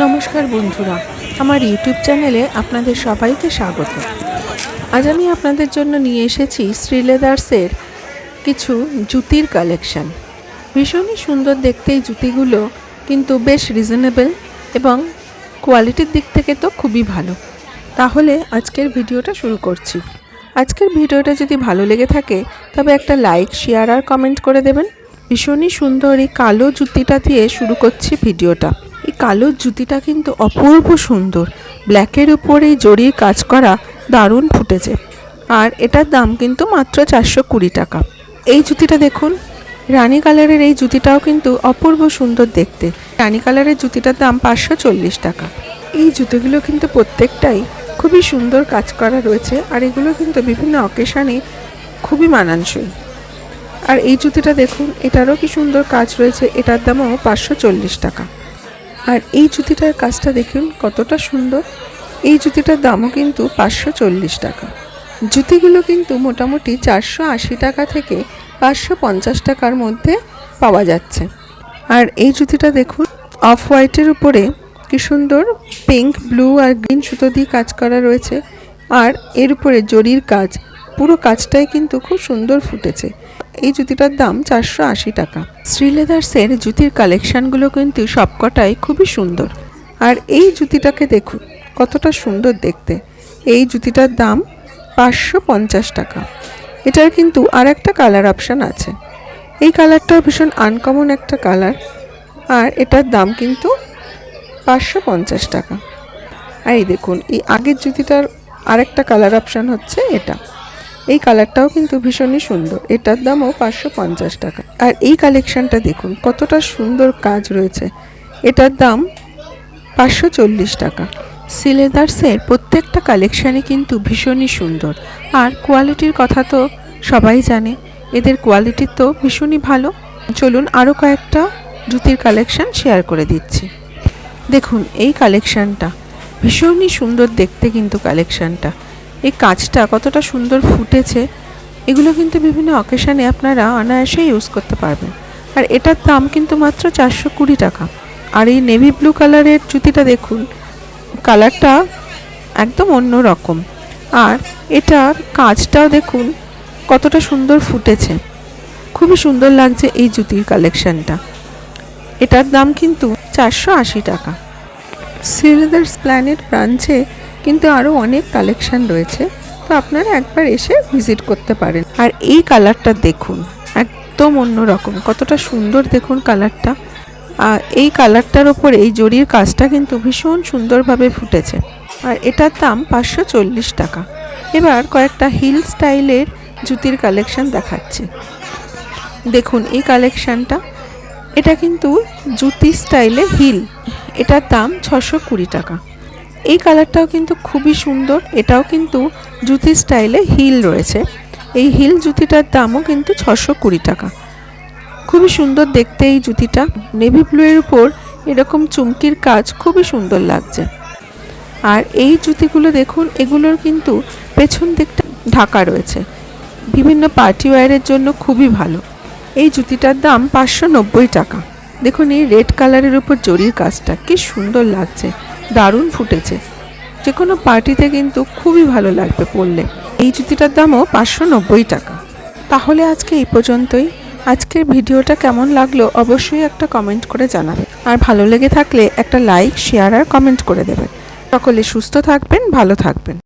নমস্কার বন্ধুরা, আমার ইউটিউব চ্যানেলে আপনাদের সবাইকে স্বাগত। আজ আমি আপনাদের জন্য নিয়ে এসেছি শ্রীলেদার্সের কিছু জুতির কালেকশন ভীষণই সুন্দর দেখতে এই জুতিগুলো, কিন্তু বেশ রিজনেবল এবং কোয়ালিটির দিক থেকে তো খুবই ভালো। তাহলে আজকের ভিডিওটা শুরু করছি। আজকের ভিডিওটা যদি ভালো লেগে থাকে, তবে একটা লাইক শেয়ার আর কমেন্ট করে দেবেন। ভীষণই সুন্দর। এই কালো জুতিটা দিয়ে শুরু করছি ভিডিওটা। এই কালো জুতিটা কিন্তু অপূর্ব সুন্দর। ব্ল্যাকের উপর এই জরির কাজ করা দারুণ ফুটেছে। আর এটার দাম কিন্তু মাত্র চারশো কুড়ি টাকা। এই জুতিটা দেখুন, রানী কালারের এই জুতিটাও কিন্তু অপূর্ব সুন্দর দেখতে। রানী কালারের জুতিটার দাম পাঁচশো চল্লিশ টাকা। এই জুতোগুলো কিন্তু প্রত্যেকটাই খুবই সুন্দর কাজ করা রয়েছে। আর এগুলো কিন্তু বিভিন্ন অকেশানে খুবই মানানসই। আর এই জুতিটা দেখুন, এটারও কি সুন্দর কাজ রয়েছে, এটার দামও পাঁচশো চল্লিশ টাকা। আর এই জুতিটার কাজটা দেখুন, কতটা সুন্দর। এই জুতিটার দামও কিন্তু পাঁচশো চল্লিশ টাকা। জুতিগুলো কিন্তু মোটামুটি চারশো আশি টাকা থেকে পাঁচশো পঞ্চাশ টাকার মধ্যে পাওয়া যাচ্ছে। আর এই জুতিটা দেখুন অফ হোয়াইটের উপরে কি সুন্দর পিঙ্ক, ব্লু আর গ্রিন সুতো দিয়ে কাজ করা রয়েছে। আর এর উপরে জরির কাজ পুরো কাজটাই কিন্তু খুব সুন্দর ফুটেছে। এই জুতিটার দাম চারশো আশি টাকা। শ্রীলেদার্সের জুতির কালেকশানগুলো কিন্তু সবকটাই খুবই সুন্দর। আর এই জুতিটাকে দেখুন, কতটা সুন্দর দেখতে। এই জুতিটার দাম পাঁচশো পঞ্চাশ টাকা। এটার কিন্তু আর একটা কালার অপশান আছে। এই কালারটাও ভীষণ আনকমন একটা কালার আর এটার দাম কিন্তু পাঁচশো পঞ্চাশ টাকা। আর এই দেখুন, এই আগের জুতিটার আরেকটা কালার অপশান হচ্ছে এটা। এই কালারটাও কিন্তু ভীষণই সুন্দর। এটার দামও পাঁচশো পঞ্চাশ টাকা। আর এই কালেকশনটা দেখুন, কতটা সুন্দর কাজ রয়েছে। এটার দাম পাঁচশো চল্লিশ টাকা। সিলেদার্সের প্রত্যেকটা কালেকশানই কিন্তু ভীষণই সুন্দর। আর কোয়ালিটির কথা তো সবাই জানে, এদের কোয়ালিটি তো ভীষণই ভালো। চলুন আরও কয়েকটা জুতির কালেকশান শেয়ার করে দিচ্ছি। দেখুন, এই কালেকশানটা ভীষণই সুন্দর দেখতে কিন্তু কালেকশানটা। এই কাজটা কতটা সুন্দর ফুটেছে, এগুলো কিন্তু বিভিন্ন অকেশানে আপনারা অনায়াসে ইউজ করতে পারবেন। আর এটার দাম কিন্তু মাত্র চারশো কুড়ি টাকা। আর এই নেভি ব্লু কালারের জুতিটা দেখুন কালারটা একদম অন্য রকম। আর এটার কাজটাও দেখুন, কতটা সুন্দর ফুটেছে। খুবই সুন্দর লাগছে এই জুতির কালেকশানটা এটার দাম কিন্তু চারশো আশি টাকা। শ্রীলেদার্স প্ল্যানেট ব্রাঞ্চে কিন্তু আরও অনেক কালেকশন রয়েছে, তো আপনারা একবার এসে ভিজিট করতে পারেন। আর এই কালারটা দেখুন, একদম অন্য রকম কতটা সুন্দর দেখুন কালারটা। আর এই কালারটার ওপরে এই জরির কাজটা কিন্তু ভীষণ সুন্দরভাবে ফুটেছে। আর এটার দাম পাঁচশো চল্লিশ টাকা। এবার কয়েকটা হিল স্টাইলের জুতির কালেকশান দেখাচ্ছে। দেখুন এই কালেকশানটা। এটা কিন্তু জুতি স্টাইলে হিল। এটার দাম ছশো কুড়ি টাকা। এই কালারটাও কিন্তু খুবই সুন্দর। এটাও কিন্তু জুতি স্টাইলে হিল রয়েছে। এই হিল জুতিটার দামও কিন্তু ছশো কুড়ি টাকা। খুবই সুন্দর দেখতে এই জুতিটা নেভি ব্লু এর উপর এরকম চুমকির কাজ খুবই সুন্দর লাগছে। আর এই জুতিগুলো দেখুন, এগুলোর কিন্তু পেছন দিকটা ঢাকা রয়েছে। বিভিন্ন পার্টি ওয়্যারের জন্য খুবই ভালো। এই জুতিটার দাম পাঁচশো নব্বই টাকা। দেখুন এই রেড কালারের উপর জরির কাজটা, কি সুন্দর লাগছে। দারুণ ফুটেছে। যে কোনো পার্টিতে কিন্তু খুবই ভালো লাগবে পরলে এই জুতিটার দামও পাঁচশো নব্বই টাকা। তাহলে আজকে এই পর্যন্তই। আজকের ভিডিওটা কেমন লাগল অবশ্যই একটা কমেন্ট করে জানাবেন। আর ভালো লেগে থাকলে একটা লাইক, শেয়ার আর কমেন্ট করে দেবেন। সকলে সুস্থ থাকবেন, ভালো থাকবেন।